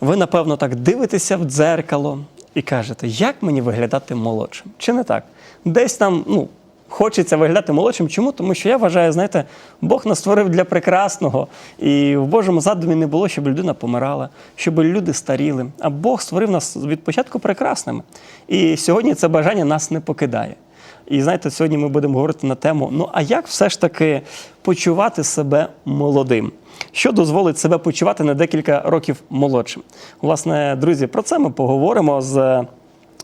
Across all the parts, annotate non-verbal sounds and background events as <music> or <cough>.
ви, напевно, так дивитеся в дзеркало і кажете, як мені виглядати молодшим? Чи не так? Десь там, ну. Хочеться виглядати молодшим. Чому? Тому що я вважаю, знаєте, Бог нас створив для прекрасного, і в Божому задумі не було, щоб людина помирала, щоб люди старіли. А Бог створив нас від початку прекрасними. І сьогодні це бажання нас не покидає. І знаєте, сьогодні ми будемо говорити на тему: ну а як все ж таки почувати себе молодим? Що дозволить себе почувати на декілька років молодшим? Власне, друзі, про це ми поговоримо з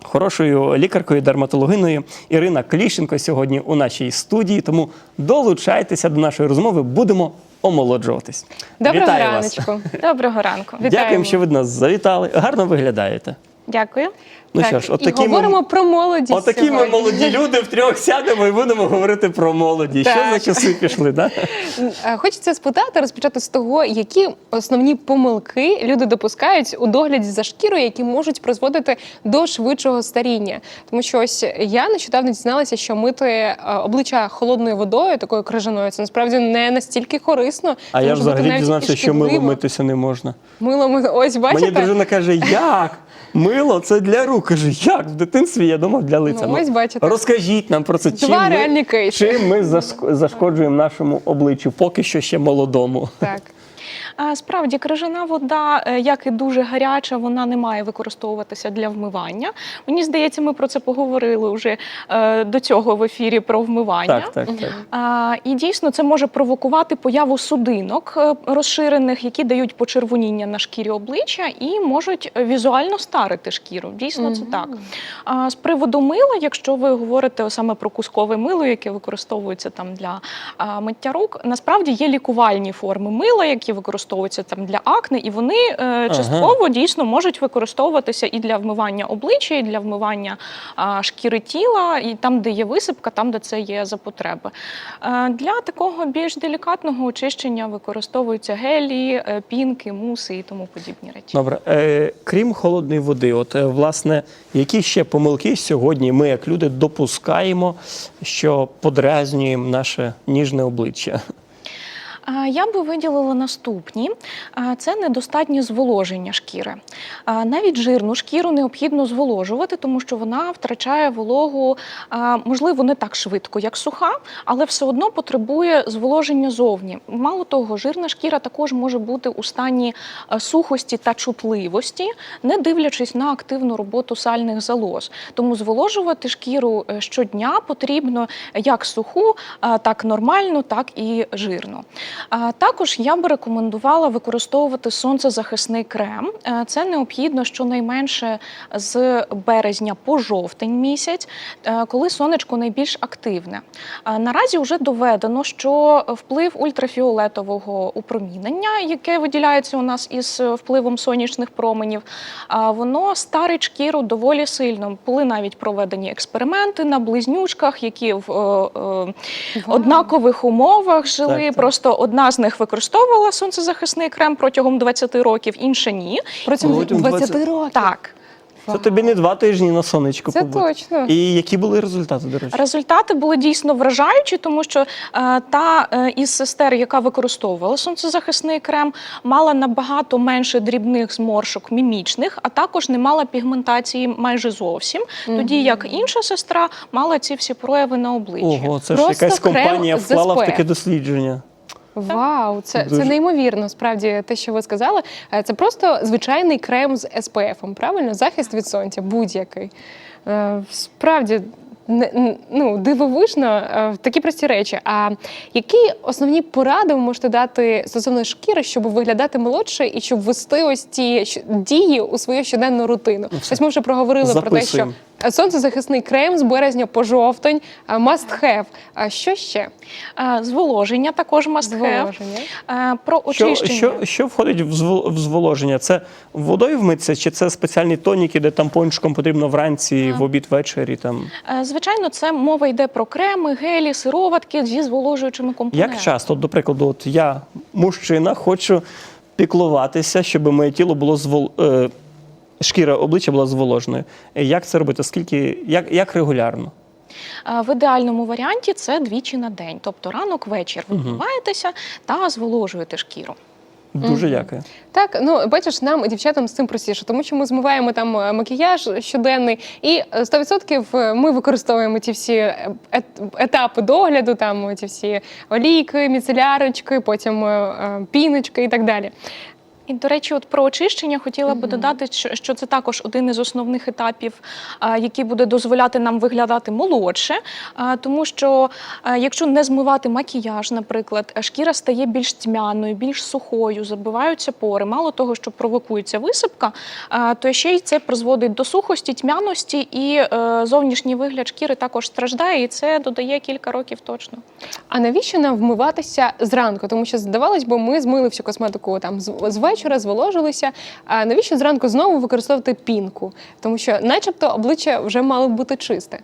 хорошою лікаркою, дерматологиною Ірина Кліщенко сьогодні у нашій студії. Тому долучайтеся до нашої розмови, будемо омолоджуватись. Доброго Вітаю вас. раночку. Доброго ранку. Дякуємо, що ви до нас завітали. Гарно виглядаєте. Дякую. Ну Так, що ж, от і такі ми- говоримо про молодість. Отакі ми молоді люди втрьох сядемо і будемо говорити про молодість. Що за часи пішли, да? Е, Хочеться спитати, розпочати з того, які основні помилки люди допускають у догляді за шкірою, які можуть призводити до швидшого старіння. Тому що ось я нещодавно дізналася, що мити е, обличчя холодною водою, такою крижаною, це насправді не настільки корисно. А я взагалі дізнався, що мило митися не можна. Мило ми- ось бачите. Мені дружина каже, як? Мило це для рук. Кажу, як? В дитинстві я думав для лиця. Ну, ось бачите. Розкажіть нам про це. Два реальні кейси. Чим ми <laughs> зашкоджуємо нашому обличчю, поки що ще молодому. Так. Справді, крижана вода, е, як і дуже гаряча, вона не має використовуватися для вмивання. Мені здається, ми про це поговорили вже е, до цього в ефірі про вмивання. Так, так, так. І дійсно це може провокувати появу судинок е, розширених, які дають почервоніння на шкірі обличчя і можуть візуально старити шкіру. Дійсно, це так. З приводу мила, якщо ви говорите саме про кускове мило, яке використовується там для миття рук, насправді є лікувальні форми мила, які використовуються там для акне, і вони е, частково дійсно можуть використовуватися і для вмивання обличчя, і для вмивання а, шкіри тіла, і там, де є висипка, там, де це є за потреби. Е, Для такого більш делікатного очищення використовуються гелі, е, пінки, муси і тому подібні речі. Добре, е, крім холодної води, от е, власне, які ще помилки сьогодні ми, як люди, допускаємо, що подразнюємо наше ніжне обличчя? Я би виділила наступні: це недостатнє зволоження шкіри. Навіть жирну шкіру необхідно зволожувати, тому що вона втрачає вологу, можливо, не так швидко, як суха, але все одно потребує зволоження зовні. Мало того, жирна шкіра також може бути у стані е, сухості та чутливості, не дивлячись на активну роботу сальних залоз. Тому зволожувати шкіру е, щодня потрібно як суху, так нормальну, так і жирну. А Також я би рекомендувала використовувати сонцезахисний крем. Е, Це необхідно щонайменше з березня по жовтень місяць, е, коли сонечко найбільш активне. Наразі вже доведено, що вплив ультрафіолетового упромінення, яке виділяється у нас із впливом сонячних променів, воно старить шкіру доволі сильно. Були навіть проведені експерименти на близнючках, які в е, е, однакових умовах жили. Так, так. Просто одна з них використовувала сонцезахисний крем протягом 20 років, інша ні. Протягом Протягом 20 20 років. Так. Це тобі не два тижні на сонечку Це побути. точно. І які були результати, до речі? Результати були дійсно вражаючі, тому що е, та е, із сестер, яка використовувала сонцезахисний крем, мала набагато менше дрібних зморшок мімічних, а також не мала пігментації майже зовсім. Тоді як інша сестра мала ці всі прояви на обличчі. Ого, це ж якась компанія вклала в таке дослідження. Вау, це, це неймовірно. Справді, те, що ви сказали, Е, це просто звичайний крем з SPF, правильно? Захист від сонця, будь-який. Е, Справді. не- Ну, дивовижно, е, такі прості речі. А які основні поради ви можете дати стосовно шкіри, щоб виглядати молодше і щоб ввести ось ці дії у свою щоденну рутину? Ну. Ось ми вже проговорили про те, що Записуємо. Сонцезахисний крем з березня по жовтень, е, must have. А що ще? Е, Зволоження також must have. Зволоження. Е, Про Що, очищення. що, що входить в звол- зволоження? Це водою вмитися, чи це спеціальні тоніки, де тампончиком потрібно вранці, в обід ввечері? Там Е, Звичайно, це мова йде про креми, гелі, сироватки зі зволожуючими компонентами. як часто, до прикладу, от я мужчина, хочу піклуватися, щоб моє тіло було звол... е, шкіра обличчя була зволоженою. Е, Як це робити? Скільки як, як регулярно? Е, В ідеальному варіанті це двічі на день, тобто ранок, вечір ви вмиваєтеся та зволожуєте шкіру. Дуже дякую. Так, ну бачиш, нам дівчатам з цим простіше, тому що ми змиваємо там е, макіяж щоденний, і е, 100% ми використовуємо ті всі е, етапи догляду, там ті всі олійки, міцелярочки, потім е, е, піночки і так далі. І, до речі, от про очищення хотіла би додати, що- це також один із основних етапів, який буде дозволяти нам виглядати молодше. Тому що якщо не змивати макіяж, наприклад, шкіра стає більш тьмяною, більш сухою, забиваються пори. Мало того, що провокується висипка, то ще й це призводить до сухості, тьмяності, і е, зовнішній вигляд шкіри також страждає, і це додає кілька років точно. А навіщо нам вмиватися зранку? Тому що здавалось, бо ми змили всю косметику там з з вечора, зволожилися. А навіщо зранку знову використовувати пінку? Тому що, начебто, обличчя вже мало б бути чисте.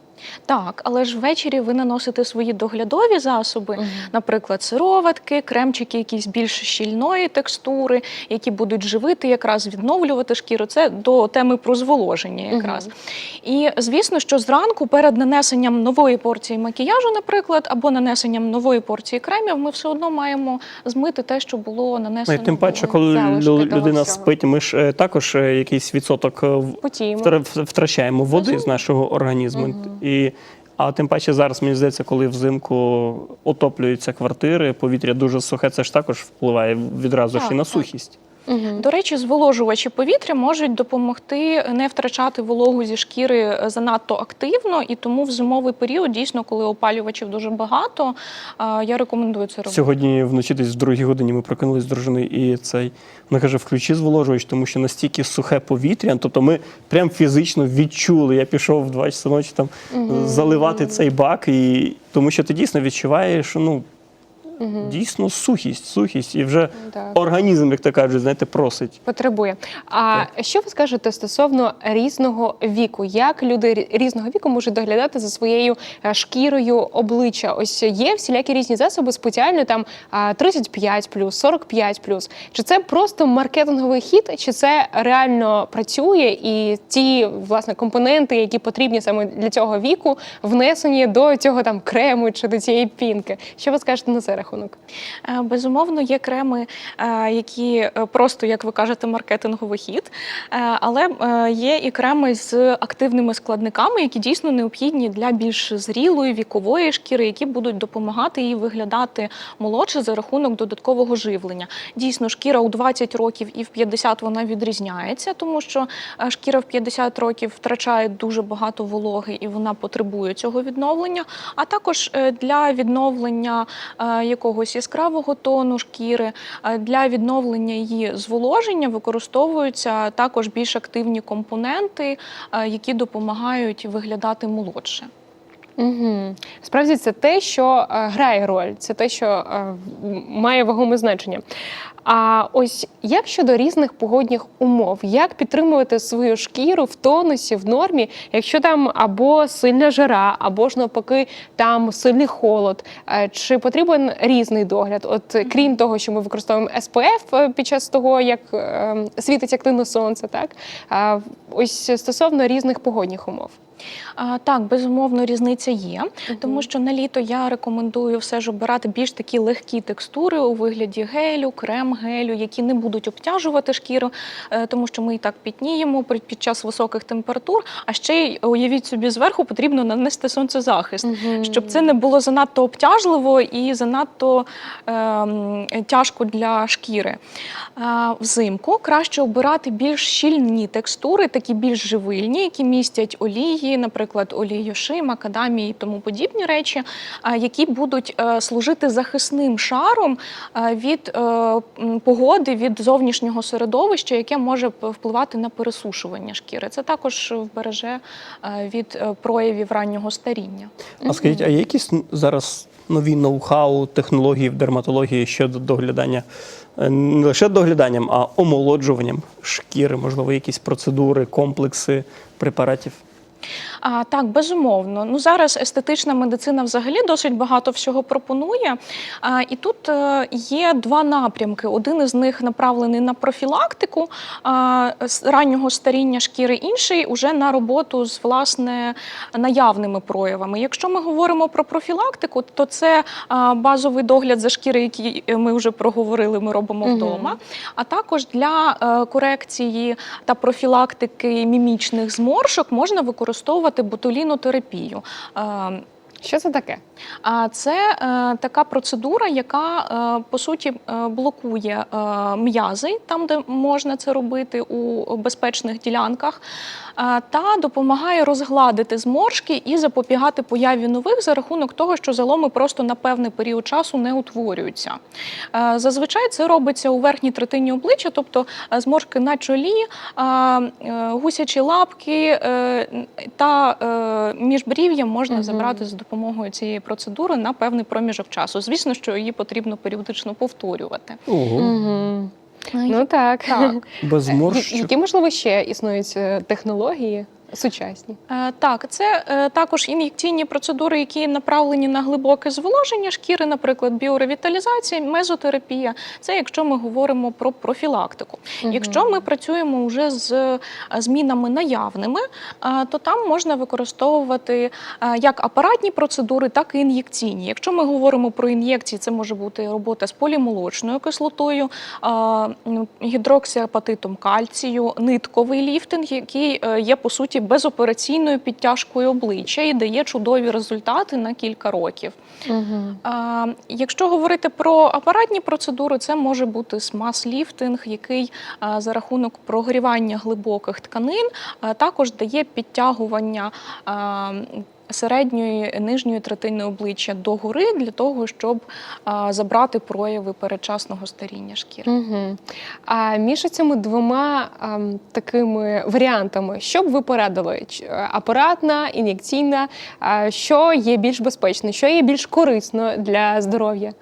Так, але ж ввечері ви наносите свої доглядові засоби, наприклад, сироватки, кремчики якісь більш щільної текстури, які будуть живити, якраз відновлювати шкіру. Це до теми про зволоження якраз. І звісно, що зранку перед нанесенням нової порції макіяжу, наприклад, або нанесенням нової порції кремів, ми все одно маємо змити те, що було нанесено. і тим паче, коли лю- людина всього. спить, ми ж е, також е, якийсь відсоток е, Потіємо. втра- втрачаємо води з нашого організму. І, а тим паче зараз, мені здається, коли взимку отоплюються квартири, повітря дуже сухе, це ж також впливає відразу ж і на так. До речі, зволожувачі повітря можуть допомогти не втрачати вологу зі шкіри занадто активно, і тому в зимовий період, дійсно, коли опалювачів дуже багато, я рекомендую це робити. Сьогодні вночі десь в другій годині ми прокинулись з дружиною, і цей вона каже: включи зволожувач, тому що настільки сухе повітря. Тобто ми прям фізично відчули. Я пішов в 2 часа ночі там заливати цей бак, і тому що ти дійсно відчуваєш, ну. Дійсно, сухість, сухість, і вже Так. організм, як то кажуть, знаєте, просить. Потребує. А що ви скажете стосовно різного віку? Як люди різного віку можуть доглядати за своєю е, шкірою обличчя? Ось є всілякі різні засоби спеціально там а, 35 45 Чи це просто маркетинговий хід, чи це реально працює? І ті власне компоненти, які потрібні саме для цього віку, внесені до цього там крему чи до цієї пінки? Що ви скажете на цей рахунок? Е, Безумовно, є креми, е, які е, просто, як ви кажете, маркетинговий хід, але є і креми з активними складниками, які дійсно необхідні для більш зрілої вікової шкіри, які будуть допомагати їй виглядати молодше за рахунок додаткового живлення. Дійсно, шкіра у 20 років і в 50 вона відрізняється, тому що шкіра в 50 років втрачає дуже багато вологи і вона потребує цього відновлення. А також для відновлення якогось яскравого тону шкіри, е, для відновлення її зволоження використовуються також більш активні компоненти, е, які допомагають виглядати молодше. Угу. Справді це те, що е, грає роль, це те, що має вагоме значення. А ось як щодо різних погодних умов, як підтримувати свою шкіру в тонусі, в нормі, якщо там або сильна жара, або ж навпаки там сильний холод, Е, чи потрібен різний догляд? От е, крім того, що ми використовуємо SPF е, під час того, як е, світить активно сонце, так ось стосовно різних погодних умов. А, Так, безумовно, різниця є, тому що на літо я рекомендую все ж обирати більш такі легкі текстури у вигляді гелю, крем-гелю, які не будуть обтяжувати шкіру, е, тому що ми і так пітніємо під час високих температур. А ще й уявіть собі, зверху потрібно нанести сонцезахист, щоб це не було занадто обтяжливо і занадто ем, тяжко для шкіри. А, Взимку краще обирати більш щільні текстури, такі більш живильні, які містять олії, наприклад, олію ши, макадамії і тому подібні речі, які будуть е, служити захисним шаром е, від е, погоди, від зовнішнього середовища, яке може впливати на пересушування шкіри. Це також вбереже е, від е, проявів раннього старіння. А скажіть, а є якісь зараз нові ноу-хау, технології в дерматології щодо доглядання е, не лише догляданням, а омолоджуванням шкіри, можливо, якісь процедури, комплекси препаратів? А, так, безумовно. Ну зараз естетична медицина взагалі досить багато всього пропонує. А, і тут е, є два напрямки. Один із них направлений на профілактику а, раннього старіння шкіри, інший уже на роботу з власне наявними проявами. Якщо ми говоримо про профілактику, то це а, базовий догляд за шкіри, який ми вже проговорили, ми робимо Мгм. вдома. А також для е, корекції та профілактики мімічних зморшок можна використовувати ботулінотерапію. Що це таке? а це е, така процедура, яка е, по суті е, блокує м'язи там, де можна це робити у безпечних ділянках, та допомагає розгладити зморшки і запобігати появі нових за рахунок того, що заломи просто на певний період часу не утворюються. Зазвичай це робиться у верхній третині обличчя, тобто зморшки на чолі, гусячі лапки та е, міжбрів'я можна забрати з допомогою цієї процедури на певний проміжок часу. Звісно, що її потрібно періодично повторювати. Ого, Угу. Ну так. Так. без Я- Які, можливо, ще існують е, технології сучасні? Е, Так, це е, також ін'єкційні процедури, які направлені на глибоке зволоження шкіри, наприклад, біоревіталізація, мезотерапія. Це якщо ми говоримо про профілактику. Мгм. Якщо ми працюємо вже з е, змінами наявними, то там можна використовувати як апаратні процедури, так і ін'єкційні. Якщо ми говоримо про ін'єкції, це може бути робота з полімолочною кислотою, е, м, кальцію, нитковий ліфтинг, який є по суті безопераційною підтяжкою обличчя і дає чудові результати на кілька років. Угу. А, Якщо говорити про апаратні процедури, це може бути смаз-ліфтинг, який а, за рахунок прогрівання глибоких тканин а, також дає підтягування. а, Середньої нижньої третини обличчя догори для того, щоб забрати прояви передчасного старіння шкіри. Угу. А між цими двома а, такими варіантами, що б ви порадили? Е, Апаратна, ін'єкційна, що є більш безпечно, що є більш корисно для здоров'я?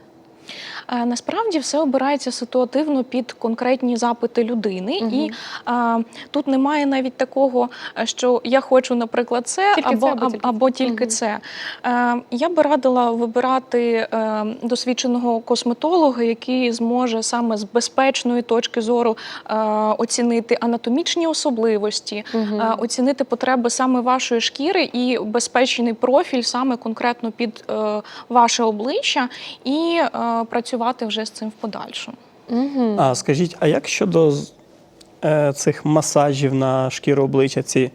Е, Насправді все обирається ситуативно під конкретні запити людини, Мгм. і а, тут немає навіть такого, що я хочу, наприклад, це Тільки або, це або або, тільки або це. тільки Мгм. це. Е, я би радила вибирати е, досвідченого косметолога, який зможе саме з безпечної точки зору е, оцінити анатомічні особливості, Мгм. е, оцінити потреби саме вашої шкіри і безпечний профіль саме конкретно під е, ваше обличчя, і е, працювати вже з цим в подальшому. Угу. А скажіть, а як щодо е, цих масажів на шкіру обличчя? Ці,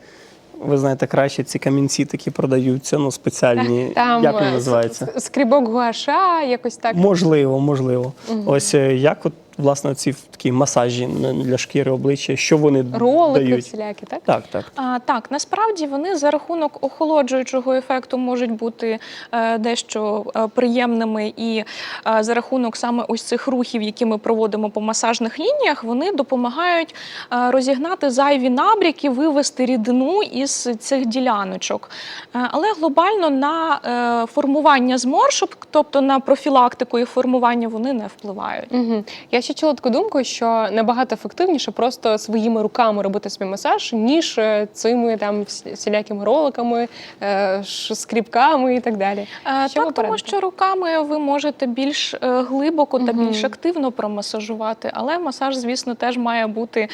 ви знаєте, краще ці камінці такі продаються, ну спеціальні. <laughs> Там як вони е, називаються? скрібок гуаша, якось так. Можливо, можливо. Угу. Ось е, як от власне ці такі масажі для шкіри обличчя, що вони Ролики дають? всілякі, так? Так, так. А, так, насправді вони за рахунок охолоджуючого ефекту можуть бути е, дещо е, приємними, і е, за рахунок саме ось цих рухів, які ми проводимо по масажних лініях, вони допомагають е, розігнати зайві набряки, вивести рідину із цих діляночок. Е, але глобально на е, формування зморшок, тобто на профілактику і формування, вони не впливають. Угу. Я ще чула таку думку, що набагато ефективніше просто своїми руками робити собі масаж, ніж е, цими там всілякими роликами, е, скріпками і так далі. Е, Що ви так, тому що руками ви можете більш глибоко та більш активно промасажувати, але масаж, звісно, теж має бути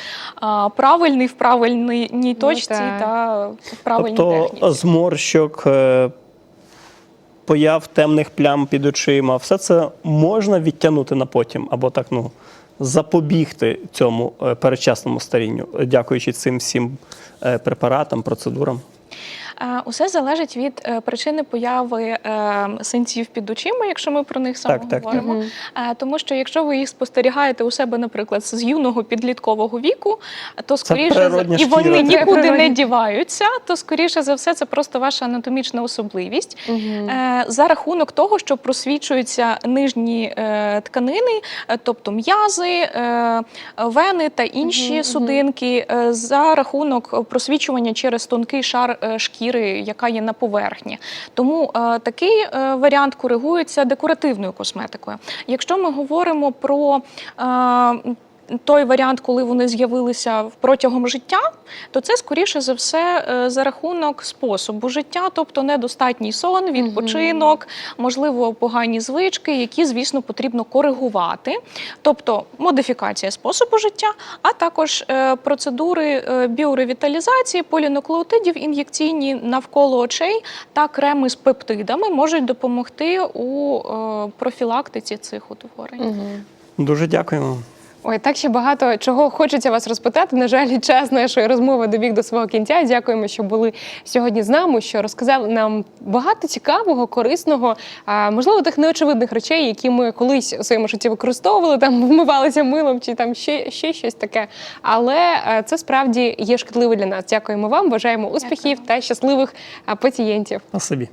правильний в правильній точці так. та в правильній тобто техніці. зморщок, появ темних плям під очима, все це можна відтягнути на потім, або так, ну, запобігти цьому е, передчасному старінню, дякуючи цим всім е, препаратам, процедурам. Е, Усе залежить від е, причини появи е, синців під очима, якщо ми про них саме Так, так, так. говоримо. Е, Тому що якщо ви їх спостерігаєте у себе, наприклад, з юного підліткового віку, то скоріше і вони шкіра. нікуди не діваються, то скоріше за все це просто ваша анатомічна особливість. Е, за рахунок того, що просвічуються нижні тканини, тобто м'язи, вени та інші мгм. судинки, е, за рахунок просвічування через тонкий шар е, шкіри, яка є на поверхні. Тому е, такий е, варіант коригується декоративною косметикою. Якщо ми говоримо про е, той варіант, коли вони з'явилися протягом життя, то це скоріше за все е, за рахунок способу життя, тобто недостатній сон, відпочинок, можливо, погані звички, які, звісно, потрібно коригувати. Тобто модифікація способу життя, а також е, процедури е, біоревіталізації, полінуклеотидів ін'єкційні навколо очей та креми з пептидами можуть допомогти у профілактиці цих утворень. Дуже дякуємо. Ой, так ще багато чого хочеться вас розпитати. На жаль, час нашої розмови добіг до свого кінця. Дякуємо, що були сьогодні з нами, що розказали нам багато цікавого, корисного, а можливо, тих неочевидних речей, які ми колись у своєму житті використовували, там вмивалися милом чи там ще, ще щось таке. Але е, це справді є шкідливо для нас. Дякуємо вам, бажаємо успіхів та щасливих пацієнтів. Спасибі.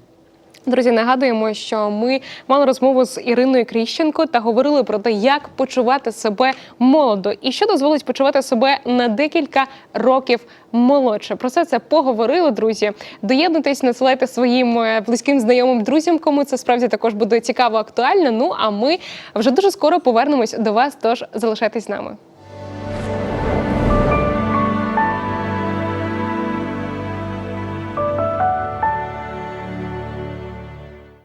Друзі, нагадуємо, що ми мали розмову з Іриною Кріщенко та говорили про те, як почувати себе молодо і що дозволить почувати себе на декілька років молодше. Про це це поговорили, друзі. Доєднуйтесь, надсилайте своїм е, близьким знайомим друзям, кому це справді також буде цікаво, актуально. Ну а ми вже дуже скоро повернемось до вас. Тож залишайтесь з нами.